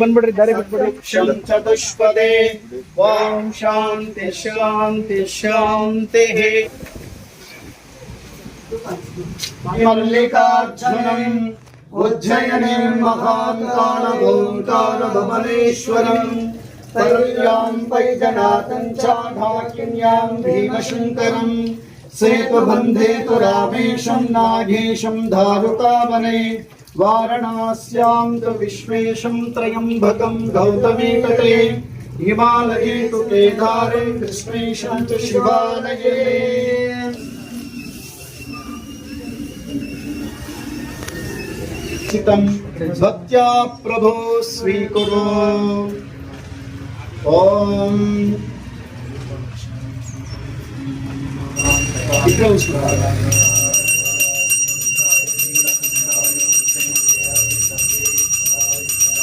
ಬಂದ್ಬಿಡ್ರಿ ದಾರಿ ಬಿಟ್ಬಿಡ್ರಿ ಚತುಷ್ಪದೇ ಓಂ ಶಾಂತಿ तैर्याम् पैजनाथम् चाढाकिन्याम् भीमशङ्करम् सेतुबन्धे तु रामेशम् नागेशम् धारुकावने। वारणास्याम् तु विश्वेशम् त्रयम्बकम् गौतमे तटे हिमालये तु केदारे कृष्णेशम् तु शिवालये। भक्त्या प्रभो स्वीकुरु। ஓம். விக்ரம்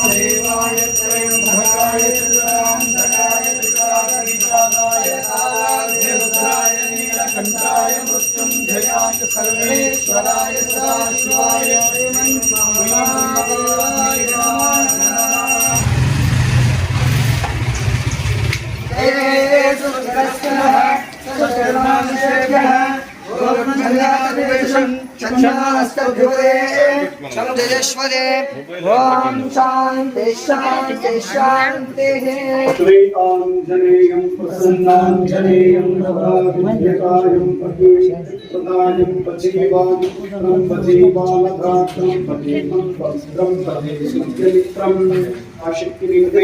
தேவாய திரையும்பகாய திருநாந்தகாய திருநாதகாய ஆராத்யருத்ராய நீலகண்டாய மிருத்யுஞ்சயாய சர்வேஸ்வராய சதாசிவாய सर्वेभ्यः जयेश्वरे ॐ शान्ति शान्ति शान्तिः। श्रीकाञ्जनेयं प्रसन्नाञ्जनेयं नवाभिजयकायं पतिपदायं पतिवां पतिबालकार्थं पतिमं पत्रं पतिसुचरित्रम् आशिक्रियते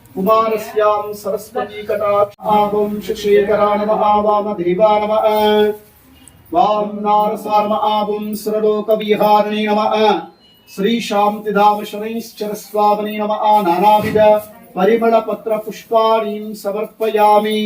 कुमारस्यां सरस्वतीकटाक्षाभं शिक्षेकरा नमः वामदेवा नमः वां नारसार्म आभुं सुरलोकविहारिणे नमः श्रीशान्तिधाम शनैश्चरस्वामिने नमः नानाविध परिमलपत्रपुष्पाणीं समर्पयामि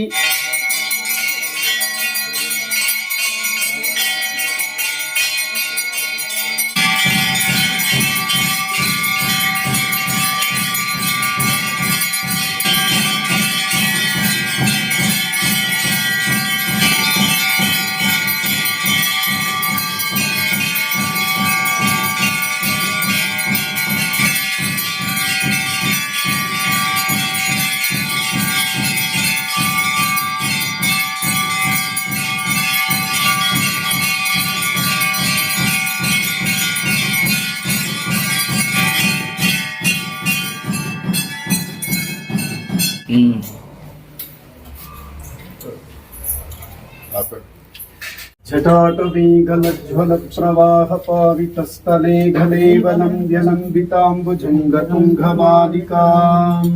Mm. छटाटवी गलज्ज्वलप्रवाहपावितस्तले घले वनं व्यलम्बिताम्बुजङ्गतुङ्घमालिकाम्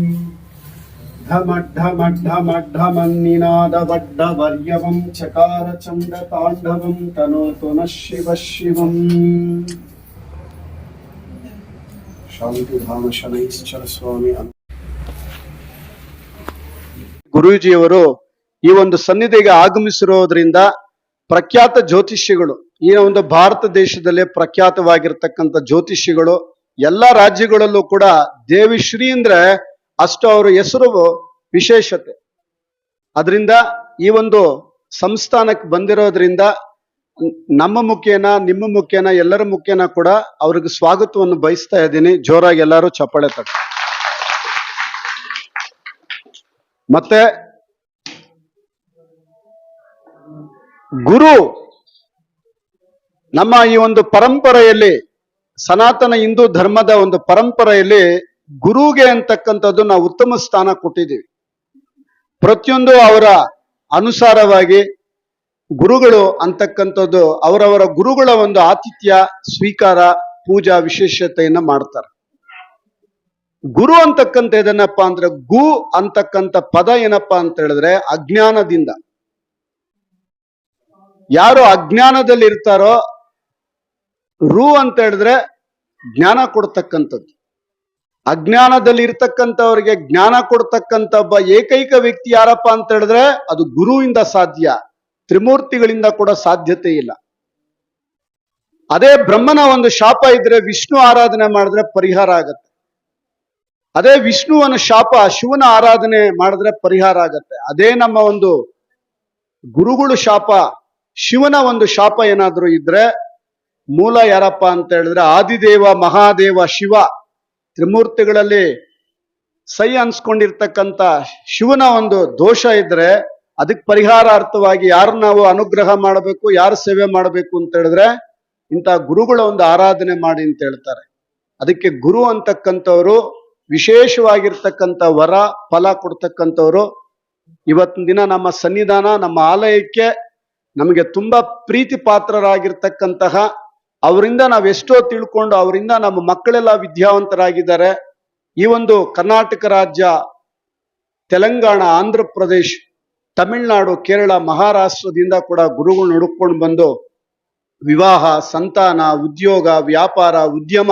ढमढ्ढमढ्ढमढ्ढमन्निनादवड्डवर्यवं चकारचण्डताण्डवं तनोतु नः शिवः शिवम् शान्तिधामशनैश्चर स्वामी ಗುರೂಜಿಯವರು ಈ ಒಂದು ಸನ್ನಿಧಿಗೆ ಆಗಮಿಸಿರೋದ್ರಿಂದ ಪ್ರಖ್ಯಾತ ಜ್ಯೋತಿಷಿಗಳು ಈ ಒಂದು ಭಾರತ ದೇಶದಲ್ಲೇ ಪ್ರಖ್ಯಾತವಾಗಿರ್ತಕ್ಕಂಥ ಜ್ಯೋತಿಷಿಗಳು ಎಲ್ಲ ರಾಜ್ಯಗಳಲ್ಲೂ ಕೂಡ ದೇವಿಶ್ರೀ ಅಂದ್ರೆ ಅಷ್ಟು ಅವರ ಹೆಸರು ವಿಶೇಷತೆ. ಅದರಿಂದ ಈ ಒಂದು ಸಂಸ್ಥಾನಕ್ಕೆ ಬಂದಿರೋದ್ರಿಂದ ನಮ್ಮ ಮುಖೇನ, ನಿಮ್ಮ ಮುಖೇನ, ಎಲ್ಲರ ಮುಖೇನ ಕೂಡ ಅವ್ರಿಗೆ ಸ್ವಾಗತವನ್ನು ಬಯಸ್ತಾ ಇದ್ದೀನಿ. ಜೋರಾಗಿ ಎಲ್ಲರೂ ಚಪ್ಪಾಳೆ ತಟ್ಟ ಮತ್ತೆ ಗುರು ನಮ್ಮ ಈ ಒಂದು ಪರಂಪರೆಯಲ್ಲಿ ಸನಾತನ ಹಿಂದೂ ಧರ್ಮದ ಒಂದು ಪರಂಪರೆಯಲ್ಲಿ ಗುರುಗೆ ಅಂತಕ್ಕಂಥದ್ದು ನಾವು ಉತ್ತಮ ಸ್ಥಾನ ಕೊಟ್ಟಿದ್ದೀವಿ. ಪ್ರತಿಯೊಂದು ಅವರ ಅನುಸಾರವಾಗಿ ಗುರುಗಳು ಅಂತಕ್ಕಂಥದ್ದು ಅವರವರ ಗುರುಗಳ ಒಂದು ಆತಿಥ್ಯ, ಸ್ವೀಕಾರ, ಪೂಜಾ, ವಿಶೇಷತೆಯನ್ನ ಮಾಡ್ತಾರೆ. ಗುರು ಅಂತಕ್ಕಂಥ ಏನಪ್ಪಾ ಅಂದ್ರೆ ಗು ಅಂತಕ್ಕಂಥ ಪದ ಏನಪ್ಪಾ ಅಂತ ಹೇಳಿದ್ರೆ ಅಜ್ಞಾನದಿಂದ. ಯಾರು ಅಜ್ಞಾನದಲ್ಲಿ ಇರ್ತಾರೋ ರು ಅಂತ ಹೇಳಿದ್ರೆ ಜ್ಞಾನ ಕೊಡ್ತಕ್ಕಂಥದ್ದು. ಅಜ್ಞಾನದಲ್ಲಿ ಇರ್ತಕ್ಕಂಥವ್ರಿಗೆ ಜ್ಞಾನ ಕೊಡ್ತಕ್ಕಂಥ ಒಬ್ಬ ಏಕೈಕ ವ್ಯಕ್ತಿ ಯಾರಪ್ಪ ಅಂತ ಹೇಳಿದ್ರೆ ಅದು ಗುರುವಿಂದ ಸಾಧ್ಯ. ತ್ರಿಮೂರ್ತಿಗಳಿಂದ ಕೂಡ ಸಾಧ್ಯತೆ ಇಲ್ಲ. ಅದೇ ಬ್ರಹ್ಮನ ಒಂದು ಶಾಪ ಇದ್ರೆ ವಿಷ್ಣು ಆರಾಧನೆ ಮಾಡಿದ್ರೆ ಪರಿಹಾರ ಆಗತ್ತೆ. ಅದೇ ವಿಷ್ಣುವನ ಶಾಪ ಶಿವನ ಆರಾಧನೆ ಮಾಡಿದ್ರೆ ಪರಿಹಾರ ಆಗತ್ತೆ. ಅದೇ ನಮ್ಮ ಒಂದು ಗುರುಗಳು ಶಾಪ, ಶಿವನ ಒಂದು ಶಾಪ ಏನಾದರೂ ಇದ್ರೆ ಮೂಲ ಯಾರಪ್ಪ ಅಂತ ಹೇಳಿದ್ರೆ ಆದಿದೇವ, ಮಹಾದೇವ, ಶಿವ ತ್ರಿಮೂರ್ತಿಗಳಲ್ಲಿ ಸೈ ಅನ್ಸ್ಕೊಂಡಿರ್ತಕ್ಕಂಥ ಶಿವನ ಒಂದು ದೋಷ ಇದ್ರೆ ಅದಕ್ಕೆ ಪರಿಹಾರಾರ್ಥವಾಗಿ ಯಾರು ನಾವು ಅನುಗ್ರಹ ಮಾಡಬೇಕು, ಯಾರು ಸೇವೆ ಮಾಡಬೇಕು ಅಂತ ಹೇಳಿದ್ರೆ ಇಂಥ ಗುರುಗಳ ಒಂದು ಆರಾಧನೆ ಮಾಡಿ ಅಂತ ಹೇಳ್ತಾರೆ. ಅದಕ್ಕೆ ಗುರು ಅಂತಕ್ಕಂಥವ್ರು ವಿಶೇಷವಾಗಿರ್ತಕ್ಕಂಥ ವರ, ಫಲ ಕೊಡ್ತಕ್ಕಂಥವ್ರು. ಇವತ್ತಿನ ದಿನ ನಮ್ಮ ಸನ್ನಿಧಾನ, ನಮ್ಮ ಆಲಯಕ್ಕೆ ನಮಗೆ ತುಂಬಾ ಪ್ರೀತಿ ಪಾತ್ರರಾಗಿರ್ತಕ್ಕಂತಹ ಅವರಿಂದ ನಾವೆಷ್ಟೋ ತಿಳ್ಕೊಂಡು ಅವರಿಂದ ನಮ್ಮ ಮಕ್ಕಳೆಲ್ಲ ವಿದ್ಯಾವಂತರಾಗಿದ್ದಾರೆ. ಈ ಒಂದು ಕರ್ನಾಟಕ ರಾಜ್ಯ, ತೆಲಂಗಾಣ, ಆಂಧ್ರ ಪ್ರದೇಶ್, ತಮಿಳುನಾಡು, ಕೇರಳ, ಮಹಾರಾಷ್ಟ್ರದಿಂದ ಕೂಡ ಗುರುಗಳು ಹುಡುಕೊಂಡು ಬಂದು ವಿವಾಹ, ಸಂತಾನ, ಉದ್ಯೋಗ, ವ್ಯಾಪಾರ, ಉದ್ಯಮ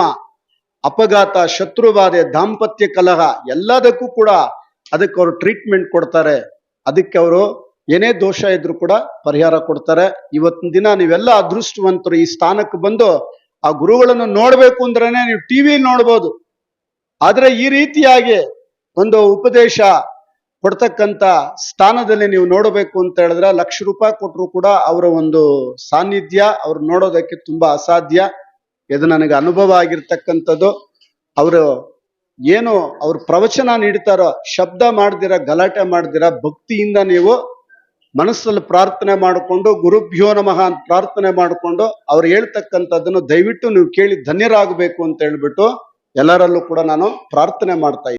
ಅಪಘಾತ ಶತ್ರುಬಾಧೆ ದಾಂಪತ್ಯ ಕಲಹ ಎಲ್ಲದಕ್ಕೂ ಕೂಡ ಅದಕ್ಕೆ ಅವರು ಟ್ರೀಟ್ಮೆಂಟ್ ಕೊಡ್ತಾರೆ. ಅದಕ್ಕೆ ಅವರು ಏನೇ ದೋಷ ಇದ್ರು ಕೂಡ ಪರಿಹಾರ ಕೊಡ್ತಾರೆ. ಇವತ್ತಿನ ದಿನ ನೀವೆಲ್ಲ ಅದೃಷ್ಟವಂತರು ಈ ಸ್ಥಾನಕ್ಕೆ ಬಂದು ಆ ಗುರುಗಳನ್ನು ನೋಡ್ಬೇಕು ಅಂದ್ರೇನೆ ನೀವು ಟಿವಿ ನೋಡ್ಬೋದು. ಆದ್ರೆ ಈ ರೀತಿಯಾಗಿ ಒಂದು ಉಪದೇಶ ಕೊಡ್ತಕ್ಕಂತ ಸ್ಥಾನದಲ್ಲಿ ನೀವು ನೋಡಬೇಕು ಅಂತ ಹೇಳಿದ್ರೆ ಲಕ್ಷ ರೂಪಾಯಿ ಕೊಟ್ಟರು ಕೂಡ ಅವರ ಒಂದು ಸಾನ್ನಿಧ್ಯ ಅವ್ರು ನೋಡೋದಕ್ಕೆ ತುಂಬಾ ಅಸಾಧ್ಯ. ಇದು ನನಗೆ ಅನುಭವ ಆಗಿರ್ತಕ್ಕಂಥದ್ದು. ಅವರು ಏನು ಅವ್ರು ಪ್ರವಚನ ನೀಡ್ತಾರೋ, ಶಬ್ದ ಮಾಡ್ದಿರ, ಗಲಾಟೆ ಮಾಡ್ದಿರ, ಭಕ್ತಿಯಿಂದ ನೀವು ಮನಸ್ಸಲ್ಲಿ ಪ್ರಾರ್ಥನೆ ಮಾಡಿಕೊಂಡು, ಗುರುಭ್ಯೋ ನಮಃ ಅಂತ ಪ್ರಾರ್ಥನೆ ಮಾಡಿಕೊಂಡು ಅವ್ರು ಹೇಳ್ತಕ್ಕಂಥದ್ದನ್ನು ದಯವಿಟ್ಟು ನೀವು ಕೇಳಿ ಧನ್ಯರಾಗಬೇಕು ಅಂತ ಹೇಳ್ಬಿಟ್ಟು ಎಲ್ಲರಲ್ಲೂ ಕೂಡ ನಾನು ಪ್ರಾರ್ಥನೆ ಮಾಡ್ತಾ